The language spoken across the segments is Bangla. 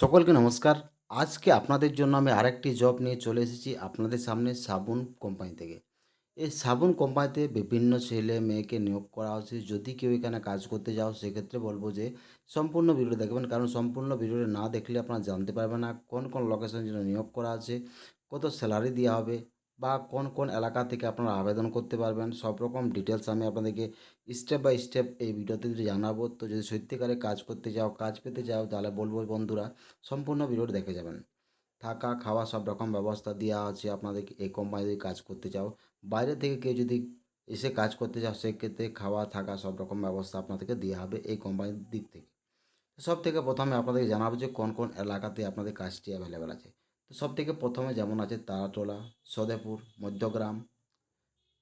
সকলকে নমস্কার। আজকে আপনাদের জন্য আমি আরেকটি জব নিয়ে চলে এসেছি আপনাদের সামনে সাবুন কোম্পানি থেকে। এই সাবুন কোম্পানিতে বিভিন্ন ছেলে মেয়েকে নিয়োগ করা হচ্ছে। যদি কেউ এখানে কাজ করতে যাও, সেক্ষেত্রে বলব যে সম্পূর্ণ ভিডিও দেখবেন। কারণ সম্পূর্ণ ভিডিওটা না দেখলে আপনারা জানতে পারবেন না কোন কোন লোকেশন জন্য নিয়োগ করা আছে, কত স্যালারি দেওয়া হবে বা কোন কোন এলাকা থেকে আপনারা আবেদন করতে পারবেন, সব রকম ডিটেলস আমি আপনাদেরকে স্টেপ বাই স্টেপ এই ভিডিওতে যদি জানাব, তো যদি সত্যিকারে কাজ করতে যাও কাজ পেতে যাও তাহলে বলব বন্ধুরা, সম্পূর্ণ ভিডিওটা দেখে যাবেন। থাকা, খাওয়া, সব রকম ব্যবস্থা দেওয়া আছে আপনাদেরকে এই কোম্পানিতে কাজ করতে চাও। বাইরে থেকে কেউ যদি এসে কাজ করতে চাও, সেক্ষেত্রে খাওয়া, থাকা, সব রকম ব্যবস্থা আপনাদেরকে দেওয়া হবে এই কোম্পানির দিক থেকে। সব থেকে প্রথমে আপনাদেরকে জানাব যে কোন কোন এলাকাতে আপনাদের কাজটি অ্যাভেলেবেল আছে। তো সব থেকে প্রথমে যেমন আছে তারাটোলা, সদেপুর, মধ্যগ্রাম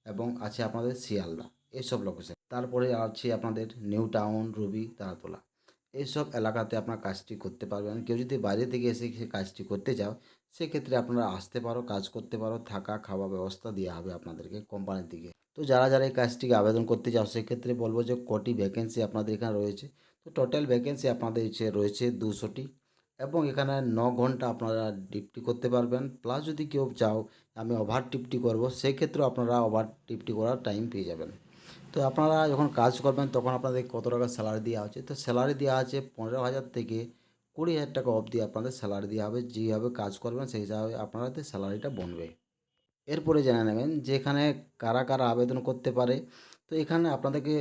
এবং আছে আপনাদের শিয়ালদা এইসব লোকেশন তারপরে আছে আপনাদের নিউ টাউন রুবি তারাতলা এইসব এলাকাতে আপনার কাজটি করতে পারবেন। কেউ যদি বাইরে থেকে এসে কাজটি করতে চাও, সেক্ষেত্রে আপনারা আসতে পারো, কাজ করতে পারো, থাকা, খাওয়া ব্যবস্থা দেওয়া হবে আপনাদেরকে কোম্পানির থেকে তো যারা যারা এই কাজটিকে আবেদন করতে চাও, সেক্ষেত্রে বলব যে কটি ভ্যাকেন্সি আপনাদের এখানে রয়েছে। তো টোটাল ভ্যাকেন্সি আপনাদের রয়েছে দুশোটি। এবং এখানে ন ঘণ্টা আপনারা ডিউটি করতে পারবেন। প্লাস যদি কেউ চাও আমি ওভার টিপটি করব, সেক্ষেত্রেও আপনারা ওভার টিপটি করার টাইম পেয়ে যাবেন। তো আপনারা যখন কাজ করবেন, তখন আপনাদের কত টাকা স্যালারি দেওয়া হচ্ছে? তো স্যালারি দেওয়া আছে পনেরো হাজার থেকে কুড়ি হাজার টাকা অবধি আপনাদের স্যালারি দেওয়া হবে। যেভাবে কাজ করবেন, সেই হিসাবে আপনাদের স্যালারিটা বনবে। এরপরে জেনে নেবেন যে এখানে কারা কারা আবেদন করতে পারে। তো এখানে আপনাদেরকে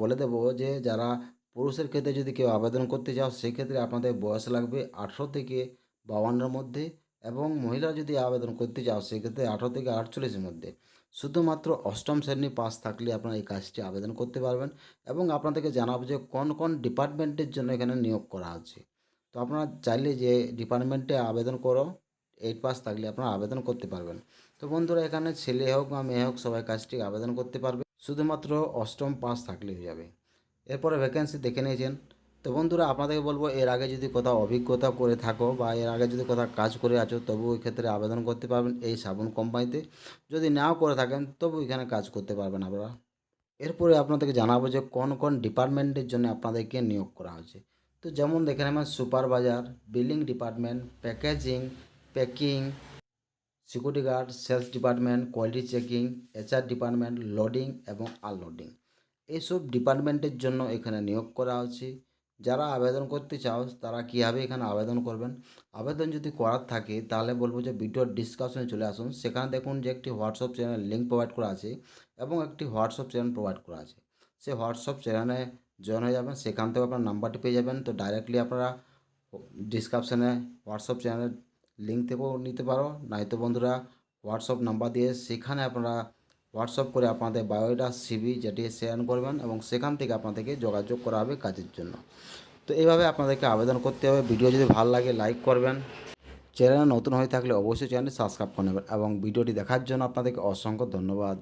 বলে দেব যে যারা পুরুষের ক্ষেত্রে যদি কেউ আবেদন করতে চাও, সেক্ষেত্রে আপনাদের বয়স লাগবে আঠেরো থেকে বাউান্নর মধ্যে এবং মহিলা যদি আবেদন করতে চাও, সেক্ষেত্রে আঠেরো থেকে আটচল্লিশের মধ্যে। শুধুমাত্র অষ্টম শ্রেণি পাস থাকলে আপনারা এই কাজটি আবেদন করতে পারবেন এবং আপনাদেরকে জানাব যে কোন কোন ডিপার্টমেন্টের জন্য এখানে নিয়োগ করা আছে তো আপনারা চাইলে যে ডিপার্টমেন্টে আবেদন করো, এইট পাস থাকলে আপনারা আবেদন করতে পারবেন। তো বন্ধুরা, এখানে ছেলে হোক বা মেয়ে হোক সবাই কাজটি আবেদন করতে পারবে। শুধুমাত্র অষ্টম পাস থাকলে হয়ে যাবে। এরপরে ভ্যাকেন্সি দেখে নিয়েছেন। তো বন্ধুরা, আপনাদেরকে বলব, এর আগে যদি কোথাও অভিজ্ঞতা করে থাকো বা এর আগে যদি কোথাও কাজ করে আছো, তবু ওই ক্ষেত্রে আবেদন করতে পারবেন এই সাবুন কোম্পানিতে। যদি নাও করে থাকেন, তবু এখানে কাজ করতে পারবেন আপনারা। এরপরে আপনাদেরকে জানাব যে কোন কোন ডিপার্টমেন্টের জন্য আপনাদেরকে নিয়োগ করা হয়েছে। তো যেমন দেখে নেবেন supervisor billing department, packaging, packing, security guard, sales department, quality checking, HR department, loading এবং আনলোডিং। এইসব ডিপার্টমেন্টের জন্য এখানে নিয়োগ করা হচ্ছে। যারা আবেদন করতে চাও, তারা কীভাবে এখানে আবেদন করবেন? আবেদন যদি করার থাকে, তাহলে বলব যে ভিডিওর ডিসকাশনে চলে আসুন। সেখানে দেখুন যে একটি হোয়াটসঅ্যাপ চ্যানেল লিঙ্ক প্রোভাইড করা আছে এবং একটি হোয়াটসঅ্যাপ চ্যানেল প্রোভাইড করা আছে। সেই হোয়াটসঅ্যাপ চ্যানেলে জয়েন হয়ে যাবেন। সেখান থেকে আপনার নাম্বারটি পেয়ে যাবেন। তো ডাইরেক্টলি আপনারা ডিসক্রিপশানে হোয়াটসঅ্যাপ চ্যানেলের লিঙ্ক থেকেও নিতে পারো। নয়তো বন্ধুরা হোয়াটসঅ্যাপ নাম্বার দিয়ে সেখানে আপনারা হোয়াটসঅ্যাপ করে আপনাদের বায়োডাটা সিবি যেটি শেয়ার করবেন এবং সেখান থেকে আপনাদেরকে যোগাযোগ করা হবে কাজের জন্য। তো এইভাবে আপনাদেরকে আবেদন করতে হবে। ভিডিও যদি ভালো লাগে, লাইক করবেন। চ্যানেল নতুন হয়ে থাকলে অবশ্যই চ্যানেল সাবস্ক্রাইব করে নেবেন এবং ভিডিওটি দেখার জন্য আপনাদেরকে অসংখ্য ধন্যবাদ।